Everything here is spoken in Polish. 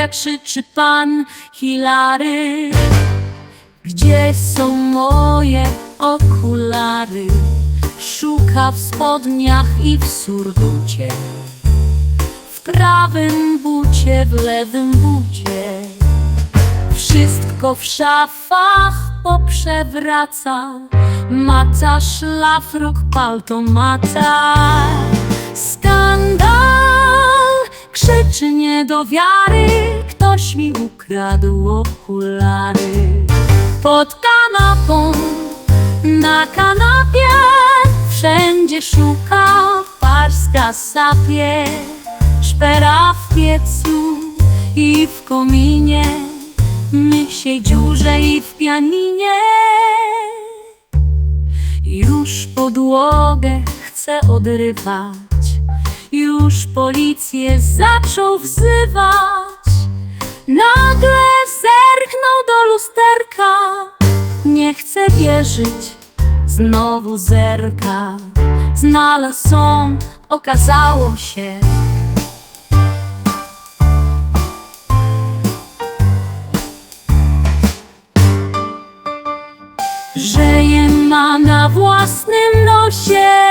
biega, krzyczy pan Hilary. Gdzie są moje okulary? Szuka w spodniach i w surducie. W prawym bucie, w lewym bucie. Wszystko w szafach poprzewraca. Mata, szlafrok, palto, mata. Skandal! Krzyczy nie do wiary. Ktoś mi ukradł okulary. Pod kanapą, na kanapie Wszędzie szuka parska sapie. Szpera w piecu i w kominie Mysiej dziurze i w pianinie. Już podłogę chce odrywać Już policję zaczął wzywać Nagle zerknął do lusterka. Nie chce wierzyć, znowu zerka. Znalazł sąd, okazało się. Że je ma na własnym nosie